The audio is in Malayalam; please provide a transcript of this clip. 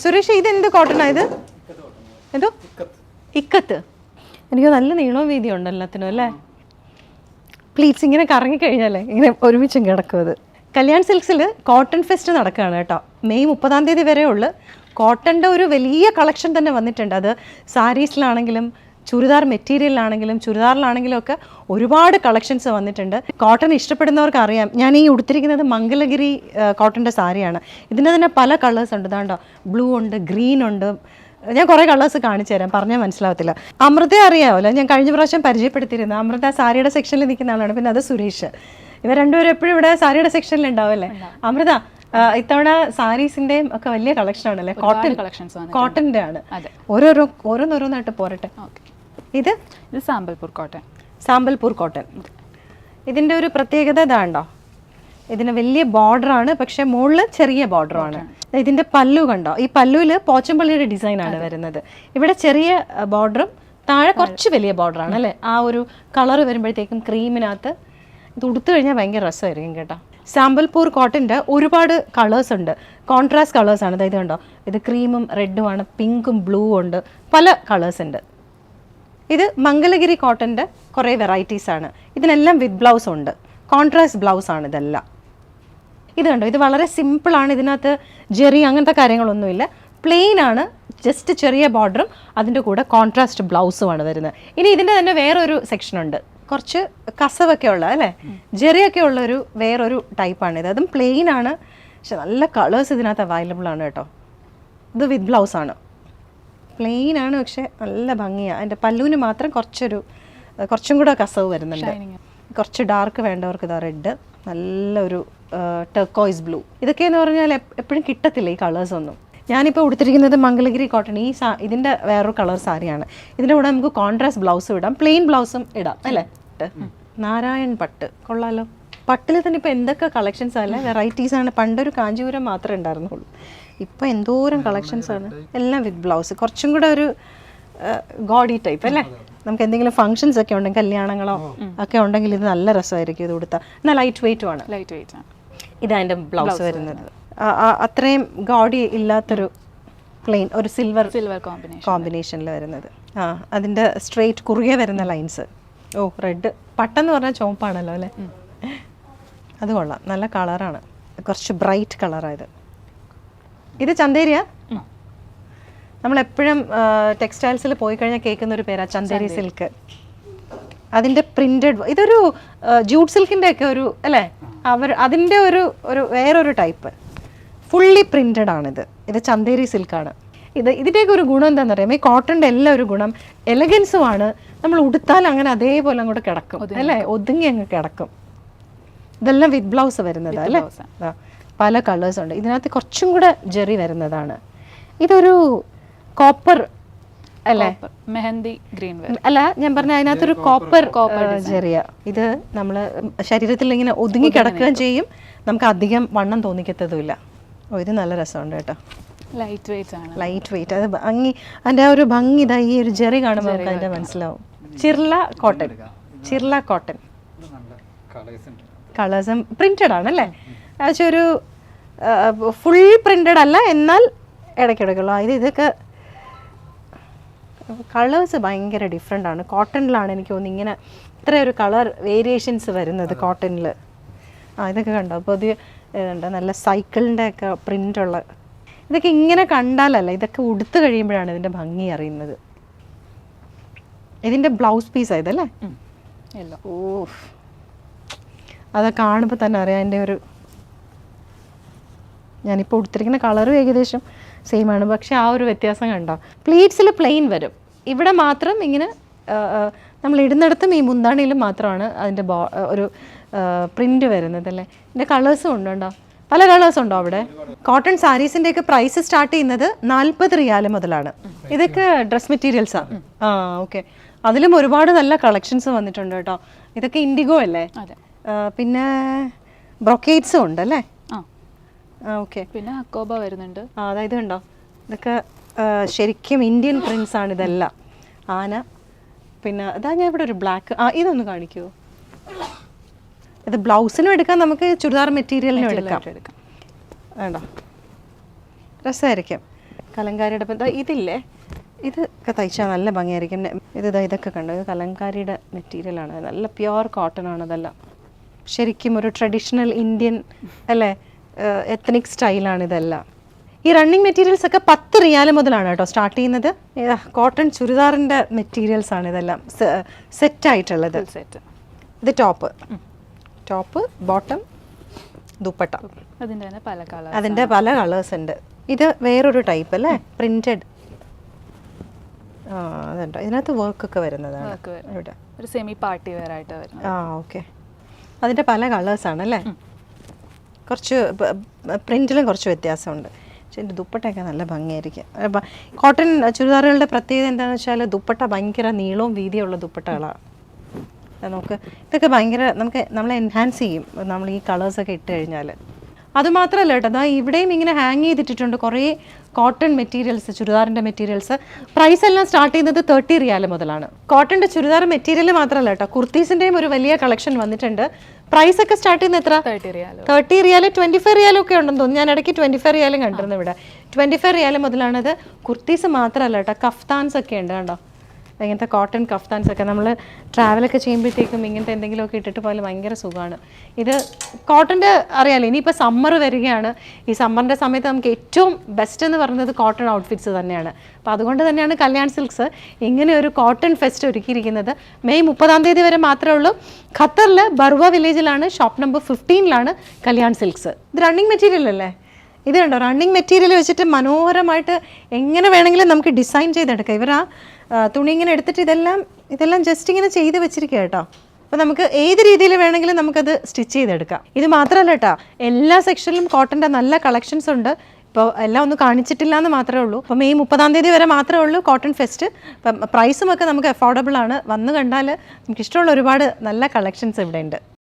സുരേഷ് ഇത് എന്ത് കോട്ടണാ ഇത്? എന്തോ? ഇക്കത്ത്. എനിക്ക് നല്ല നീളവും വീതിയും ഉണ്ട് എല്ലാത്തിനും അല്ലേ? പ്ലീറ്റ്സ് ഇങ്ങനെ കറങ്ങിക്കഴിഞ്ഞാലേ ഇങ്ങനെ ഒരുമിച്ചും കിടക്കും കല്യാൺ സിൽക്സിൽ കോട്ടൺ ഫെസ്റ്റ് നടക്കുകയാണ് കേട്ടോ. മെയ് മുപ്പതാം തീയതി വരെ ഉള്ളു കോട്ടന്റെ ഒരു വലിയ കളക്ഷൻ തന്നെ വന്നിട്ടുണ്ട്. അത് സാരീസിലാണെങ്കിലും ചുരിദാർ മെറ്റീരിയലാണെങ്കിലും ചുരിദാറിലാണെങ്കിലും ഒക്കെ ഒരുപാട് കളക്ഷൻസ് വന്നിട്ടുണ്ട്. കോട്ടൺ ഇഷ്ടപ്പെടുന്നവർക്ക് അറിയാം. ഞാൻ ഈ ഉടുത്തിരിക്കുന്നത് മംഗലഗിരി കോട്ടന്റെ സാരിയാണ്. ഇതിന്റെ തന്നെ പല കളേഴ്സ് ഉണ്ട്. ഇതാണ്ടോ ബ്ലൂ ഉണ്ട് ഗ്രീൻ ഉണ്ട്. ഞാൻ കുറേ കളേഴ്സ് കാണിച്ചു തരാം. പറഞ്ഞാൽ മനസ്സിലാവത്തില്ല. അമൃത അറിയാമല്ലോ ഞാൻ കഴിഞ്ഞ പ്രാവശ്യം പരിചയപ്പെടുത്തിയിരുന്നു. അമൃത സാരിയുടെ സെക്ഷനിൽ നിൽക്കുന്ന ആളാണ്. പിന്നെ അത് സുരേഷ്. ഇവർ രണ്ടുപേരും എപ്പോഴും ഇവിടെ സാരിയുടെ സെക്ഷനിൽ ഉണ്ടാവല്ലേ അമൃത ഇത്തവണ സാരീസിന്റെയും ഒക്കെ വലിയ കളക്ഷൻ ആണല്ലേ? കോട്ടൺ കളക്ഷൻസ് കോട്ടന്റെ കോട്ടന്റെ ആണ്. ഓരോരോ ഓരോന്നോരോന്നായിട്ട് പോരട്ടെ. ഓക്കെ. ഇത്? ഇത് സാമ്പൽപൂർ കോട്ടൺ. സാമ്പൽപൂർ കോട്ടൺ. ഇതിന്റെ ഒരു പ്രത്യേകത ഇതാണ്ടോ ഇതിന് വലിയ ബോർഡറാണ് പക്ഷെ മുകളിൽ ചെറിയ ബോർഡറാണ് ഇതിന്റെ പല്ലു കണ്ടോ? ഈ പല്ലുവിൽ പോച്ചമ്പള്ളിയുടെ ഡിസൈനാണ് ആണ് വരുന്നത്. ഇവിടെ ചെറിയ ബോർഡറും താഴെ കുറച്ച് വലിയ ബോർഡറാണ് അല്ലേ? ആ ഒരു കളർ വരുമ്പോഴത്തേക്കും ക്രീമിനകത്ത് ഇത് ഉടുത്തു കഴിഞ്ഞാൽ ഭയങ്കര രസമായിരിക്കും കേട്ടോ. സാമ്പൽപൂർ കോട്ടന്റെ ഒരുപാട് കളേഴ്സ് ഉണ്ട്. കോൺട്രാസ്റ്റ് കളേഴ്സ് ആണ്. അതായത് കണ്ടോ? ഇത് ക്രീമും റെഡും ആണ് പിങ്കും ബ്ലൂ ഉണ്ട്. പല കളേഴ്സ് ഉണ്ട്. ഇത് മംഗലഗിരി കോട്ടന്റെ കുറേ വെറൈറ്റീസ് ആണ്. ഇതിനെല്ലാം വിത്ത് ബ്ലൗസ് ഉണ്ട്. കോൺട്രാസ്റ്റ് ബ്ലൗസ് ആണ് ഇതെല്ലാം. ഇത് കണ്ടോ? ഇത് വളരെ സിമ്പിളാണ് ഇതിനകത്ത് ജെറി അങ്ങനത്തെ കാര്യങ്ങളൊന്നുമില്ല. പ്ലെയിൻ ആണ്. ജസ്റ്റ് ചെറിയ ബോർഡറും അതിന്റെ കൂടെ കോൺട്രാസ്റ്റ് ബ്ലൗസുമാണ് വരുന്നത് ഇനി ഇതിന്റെ തന്നെ വേറൊരു സെക്ഷൻ ഉണ്ട്. കുറച്ച് കസവൊക്കെ ഉള്ള അല്ലേ? ജെറിയൊക്കെ ഉള്ള ഒരു വേറൊരു ടൈപ്പാണ് ഇത്. അതും പ്ലെയിൻ ആണ്. പക്ഷെ നല്ല കളേഴ്സ് ഇതിനകത്ത് അവൈലബിൾ ആണ് കേട്ടോ. ഇത് വിത്ത് ബ്ലൗസ് ആണ്. പ്ലെയിൻ ആണ് പക്ഷെ നല്ല ഭംഗിയാണ് അതിന്റെ പല്ലുവിന് മാത്രം കുറച്ചൊരു കുറച്ചും കൂടെ കസവ് വരുന്നുണ്ട്. കുറച്ച് ഡാർക്ക് വേണ്ടവർക്ക് ഇതാ റെഡ് നല്ലൊരു ടെർക്കോയ്സ് ബ്ലൂ ഇതൊക്കെയെന്ന് പറഞ്ഞാൽ എപ്പോഴും കിട്ടത്തില്ല ഈ കളേഴ്സ് ഒന്നും. ഞാനിപ്പോൾ ഉടുത്തിരിക്കുന്നത് മംഗലഗിരി കോട്ടൺ ഈ സാ ഇതിന്റെ വേറൊരു കളർ സാരിയാണ്. ഇതിന്റെ കൂടെ നമുക്ക് കോൺട്രാസ്റ്റ് ബ്ലൗസും ഇടാം. പ്ലെയിൻ ബ്ലൗസും ഇടാം അല്ലേ? നാരായൺ പട്ട്. കൊള്ളാലോ. പട്ടിൽ തന്നെ ഇപ്പോൾ എന്തൊക്കെ കളക്ഷൻസ് അല്ലേ? വെറൈറ്റീസ് ആണ്. പണ്ടൊരു കാഞ്ചീപുരം മാത്രമേ ഉണ്ടായിരുന്നുള്ളൂ. ഇപ്പോൾ എന്തോരം കളക്ഷൻസ് ആണ്. എല്ലാം വിത്ത് ബ്ലൗസ് കുറച്ചും കൂടെ ഒരു ഗോഡി ടൈപ്പ് അല്ലേ? നമുക്ക് എന്തെങ്കിലും ഫംഗ്ഷൻസ് ഒക്കെ ഉണ്ടെങ്കിൽ കല്യാണങ്ങളോ ഒക്കെ ഉണ്ടെങ്കിൽ ഇത് നല്ല രസമായിരിക്കും ഇത് കൊടുത്താൽ എന്നാൽ ലൈറ്റ് വെയിറ്റും ആണ്. ലൈറ്റ് വെയിറ്റ് ആണ് ഇതാ എന്റെ ബ്ലൗസ് വരുന്നത്. അത്രയും ഗോഡി ഇല്ലാത്തൊരു പ്ലെയിൻ ഒരു സിൽവർ സിൽവർ കോമ്പിനേഷൻ കോമ്പിനേഷനിൽ വരുന്നത്. ആ അതിന്റെ സ്ട്രെയിറ്റ് കുറുകെ വരുന്ന ലൈൻസ് ഓ റെഡ് പട്ടെന്ന് പറഞ്ഞാൽ ചുവപ്പാണല്ലോ അല്ലേ? അത് കൊള്ളാം. നല്ല കളറാണ് കുറച്ച് ബ്രൈറ്റ് കളറായത് ഇത് ചന്തേരിയ? നമ്മളെപ്പോഴും ടെക്സ്റ്റൈൽസിൽ പോയി കഴിഞ്ഞാൽ കേൾക്കുന്ന ഒരു പേരാ ചന്തേരി സിൽക്ക് അതിന്റെ പ്രിന്റഡ് ഇതൊരു ജൂട്ട് സിൽക്കിന്റെ ഒക്കെ ഒരു അല്ലേ? അവർ അതിന്റെ ഒരു ഒരു വേറൊരു ടൈപ്പ് ഫുള്ളി പ്രിന്റഡ് ആണിത്. ഇത് ചന്തേരി സിൽക്കാണ് ഇത് ഇതിന്റെയൊക്കെ ഒരു ഗുണം എന്താണെന്ന് അറിയാം ഈ കോട്ടന്റെ എല്ലാം ഒരു ഗുണം. എലഗൻസുമാണ് നമ്മൾ ഉടുത്താൽ അങ്ങനെ അതേപോലെ അങ്ങോട്ട് കിടക്കും. അല്ലേ? ഒതുങ്ങി അങ്ങ് കിടക്കും. ഇതെല്ലാം വിത്ത് ബ്ലൗസ് വരുന്നത് അല്ലേ? പല കളേഴ്സ് ഉണ്ട്. ഇതിനകത്ത് കുറച്ചും കൂടെ ജെറി വരുന്നതാണ്. ഇതൊരു കോപ്പർ അല്ലേ? മെഹന്തി ഗ്രീൻ അല്ല ഞാൻ പറഞ്ഞ അതിനകത്തൊരു കോപ്പർ കോപ്പർ ചെറിയ ഇത് നമ്മൾ ശരീരത്തിൽ ഇങ്ങനെ ഒതുങ്ങി കിടക്കുകയും ചെയ്യും. നമുക്ക് അധികം വണ്ണം തോന്നിക്കത്തതുമില്ല. ഓ ഇത് നല്ല രസമുണ്ട് കേട്ടോ. ലൈറ്റ് വെയിറ്റ് ആണ്. ലൈറ്റ് വെയിറ്റ് അത് ഭംഗി അതിന്റെ ആ ഒരു ഭംഗി ഇതാ ഈ ഒരു ജെറി കാണുമ്പോൾ നമുക്ക് അതിന്റെ മനസ്സിലാവും. ചിർല കോട്ടൺ ചിർല കോട്ടൺ കളേഴ്സും പ്രിന്റഡ് ആണല്ലേ പക്ഷെ ഒരു ഫുൾ പ്രിന്റഡ് അല്ല എന്നാൽ ഇടയ്ക്കിടയ്ക്കുള്ള. ഇത് ഇതൊക്കെ കളേഴ്സ് ഭയങ്കര ഡിഫറെന്റ് ആണ്. കോട്ടണിലാണ് എനിക്ക് തോന്നുന്നു ഇങ്ങനെ ഇത്ര ഒരു കളർ വേരിയേഷൻസ് വരുന്നത് കോട്ടണിൽ ആ ഇതൊക്കെ കണ്ടോ? പുതിയ ഇതുണ്ട് നല്ല സൈക്കിളിന്റെ ഒക്കെ പ്രിന്റുള്ള ഇതൊക്കെ ഇങ്ങനെ കണ്ടാലല്ല ഇതൊക്കെ ഉടുത്തു കഴിയുമ്പോഴാണ് ഇതിന്റെ ഭംഗി അറിയുന്നത്. ഇതിന്റെ ബ്ലൗസ് പീസ് ആയതല്ലേ? ഓ അത് കാണുമ്പോൾ തന്നെ അറിയാം എന്റെ ഒരു ഞാനിപ്പോൾ ഉടുത്തിരിക്കുന്ന കളറും ഏകദേശം സെയിം ആണ്. പക്ഷേ ആ ഒരു വ്യത്യാസം കണ്ടോ? പ്ലീറ്റ്സിൽ പ്ലെയിൻ വരും. ഇവിടെ മാത്രം ഇങ്ങനെ നമ്മൾ ഇടുന്നിടത്തും ഈ മുന്താണിയിലും മാത്രമാണ് അതിന്റെ ബോ ഒരു പ്രിന്റ് വരുന്നത് അല്ലേ? ഇതിന്റെ കളേഴ്സും ഉണ്ട്? കേട്ടോ പല കളേഴ്സ് ഉണ്ടോ അവിടെ? കോട്ടൺ സാരീസിന്റെയൊക്കെ പ്രൈസ് സ്റ്റാർട്ട് ചെയ്യുന്നത് നാൽപ്പത് റിയാൽ മുതലാണ്. ഇതൊക്കെ ഡ്രസ് മെറ്റീരിയൽസാണ് ആ. ഓക്കെ അതിലും ഒരുപാട് നല്ല കളക്ഷൻസ് വന്നിട്ടുണ്ട് കേട്ടോ. ഇതൊക്കെ ഇൻഡിഗോ അല്ലേ? പിന്നെ ബ്രൊക്കേറ്റ്സും ഉണ്ട് അല്ലേ? ഓക്കെ. പിന്നെ അക്കോബ വരുന്നുണ്ട്. ആ അതായത് കണ്ടോ ഇതൊക്കെ ശരിക്കും ഇന്ത്യൻ പ്രിൻസ് ആണ് ഇതെല്ലാം. ആന പിന്നെ അതാ ഞാൻ ഇവിടെ ഒരു ബ്ലാക്ക് ആ ഇതൊന്ന് കാണിക്കുമോ ഇത് ബ്ലൗസിനും എടുക്കാം നമുക്ക് ചുരിദാർ മെറ്റീരിയലിനും എടുക്കാം. വേണ്ടോ രസമായിരിക്കും. കലങ്കാരിയുടെ ഇപ്പം ഇതില്ലേ? ഇതൊക്കെ തയ്ച്ചാൽ നല്ല ഭംഗിയായിരിക്കും. ഇത് ദാ ഇതൊക്കെ കണ്ടു? ഇത് കലങ്കാരിയുടെ മെറ്റീരിയലാണ് നല്ല പ്യുവർ കോട്ടൺ ആണ് ഇതെല്ലാം ശരിക്കും ഒരു ട്രഡീഷണൽ ഇന്ത്യൻ അല്ലേ? എത്തനിക് സ്റ്റൈലാണ് ഇതെല്ലാം. ഈ റണ്ണിങ് മെറ്റീരിയൽസ് ഒക്കെ പത്ത് റിയാൽ മുതലാണ് കേട്ടോ സ്റ്റാർട്ട് ചെയ്യുന്നത്. കോട്ടൺ ചുരിദാറിന്റെ മെറ്റീരിയൽസ് ആണ് ഇതെല്ലാം. സെറ്റ് ആയിട്ടുള്ളത്. സെറ്റ് ഇത് ടോപ്പ് ടോപ്പ് ബോട്ടം ദുപ്പട്ട. അതിന്റെ തന്നെ പല കളർ അതിന്റെ പല കളേഴ്സ് ഉണ്ട്. ഇത് വേറൊരു ടൈപ്പ് അല്ലേ? പ്രിന്റഡ് ആ അതുണ്ടോ. ഇതിനകത്ത് വർക്കൊക്കെ വരുന്നതാണ്. ഒരു സെമി പാർട്ടി വെയർ ആയിട്ട് വരുന്നത്. ആ ഓക്കെ അതിന്റെ പല കളേഴ്സാണ് അല്ലേ? കുറച്ച് പ്രിന്റിലും കുറച്ച് വ്യത്യാസമുണ്ട്. പക്ഷെ എന്റെ ദുപ്പട്ടയൊക്കെ നല്ല ഭംഗിയായിരിക്കും. കോട്ടൺ ചുരിദാറുകളുടെ പ്രത്യേകത എന്താണെന്ന് വെച്ചാൽ ദുപ്പട്ട ഭയങ്കര നീളവും വീതിയുള്ള ദുപ്പട്ടകളാണ്. നമുക്ക് ഇതൊക്കെ ഭയങ്കര നമുക്ക് നമ്മളെ എൻഹാൻസ് ചെയ്യും. നമ്മൾ ഈ കളേഴ്സൊക്കെ ഇട്ട് കഴിഞ്ഞാൽ അതുമാത്രമല്ല കേട്ടോ. അതാ ഇവിടെയും ഇങ്ങനെ ഹാങ് ചെയ്തിട്ടിട്ടുണ്ട് കുറേ കോട്ടൺ മെറ്റീരിയൽസ് ചുരിദാറിന്റെ മെറ്റീരിയൽസ് പ്രൈസ് എല്ലാം സ്റ്റാർട്ട് ചെയ്യുന്നത് തേർട്ടി റിയാൽ മുതലാണ്. കോട്ടന്റെ ചുരിദാർ മെറ്റീരിയൽ മാത്രമല്ല കേട്ടോ. കുർത്തീസിന്റെയും ഒരു വലിയ കളക്ഷൻ വന്നിട്ടുണ്ട്. പ്രൈസ് ഒക്കെ സ്റ്റാർട്ട് ചെയ്യുന്നത് എത്ര? തേർട്ടി റിയാൽ ട്വന്റി ഫൈവ് റിയാലും ഒക്കെ ഉണ്ടെന്ന് തോന്നുന്നു. ഞാൻ ഇടയ്ക്ക് ട്വന്റി ഫൈവ് റിയാലും കണ്ടിരുന്നു ഇവിടെ. ട്വന്റി ഫൈവ് റിയാൽ മുതലാണത്. കുർത്തീസ് മാത്രമല്ല കേട്ടോ. കഫ്താൻസ് ഒക്കെ ഉണ്ട് കണ്ടോ? ഇങ്ങനത്തെ കോട്ടൺ കഫ്താൻസ് ഒക്കെ നമ്മൾ ട്രാവലൊക്കെ ചെയ്യുമ്പോഴത്തേക്കും ഇങ്ങനത്തെ എന്തെങ്കിലുമൊക്കെ ഇട്ടിട്ട് പോയാൽ ഭയങ്കര സുഖമാണ് ഇത് കോട്ടന്റെ അറിയാലോ ഇനിയിപ്പോൾ സമ്മർ വരികയാണ്. ഈ സമ്മറിന്റെ സമയത്ത് നമുക്ക് ഏറ്റവും ബെസ്റ്റ് എന്ന് പറയുന്നത് കോട്ടൺ ഔട്ട്ഫിറ്റ്സ് തന്നെയാണ്. അപ്പോൾ അതുകൊണ്ട് തന്നെയാണ് കല്യാൺ സിൽക്സ് ഇങ്ങനെ ഒരു കോട്ടൺ ഫെസ്റ്റ് ഒരുക്കിയിരിക്കുന്നത്. മെയ് മുപ്പതാം തീയതി വരെ മാത്രമേ ഉള്ളൂ. ഖത്തറിൽ ബർവ വില്ലേജിലാണ് ഷോപ്പ് നമ്പർ ഫിഫ്റ്റീനിലാണ് കല്യാൺ സിൽക്സ്. ഇത് റണ്ണിങ് മെറ്റീരിയൽ അല്ലേ? ഇത് കണ്ടോ റണ്ണിങ് മെറ്റീരിയൽ വെച്ചിട്ട് മനോഹരമായിട്ട് എങ്ങനെ വേണമെങ്കിലും നമുക്ക് ഡിസൈൻ ചെയ്തെടുക്കാം. ഇവർ ആ തുണി ഇങ്ങനെ എടുത്തിട്ട് ഇതെല്ലാം ഇതെല്ലാം ജസ്റ്റ് ഇങ്ങനെ ചെയ്ത് വെച്ചിരിക്കുക കേട്ടോ. അപ്പോൾ നമുക്ക് ഏത് രീതിയിൽ വേണമെങ്കിലും നമുക്കത് സ്റ്റിച്ച് ചെയ്തെടുക്കാം. ഇത് മാത്രമല്ല കേട്ടോ എല്ലാ സെക്ഷനിലും കോട്ടന്റെ നല്ല കളക്ഷൻസ് ഉണ്ട്. ഇപ്പോൾ എല്ലാം ഒന്നും കാണിച്ചിട്ടില്ല എന്ന് മാത്രമേ ഉള്ളൂ. അപ്പോൾ മെയ് മുപ്പതാം തീയതി വരെ മാത്രമേ ഉള്ളൂ കോട്ടൺ ഫെസ്റ്റ് പ്രൈസും ഒക്കെ നമുക്ക് അഫോർഡബിൾ ആണ്. വന്ന് കണ്ടാൽ നമുക്ക് ഇഷ്ടമുള്ള ഒരുപാട് നല്ല കളക്ഷൻസ് ഇവിടെ ഉണ്ട്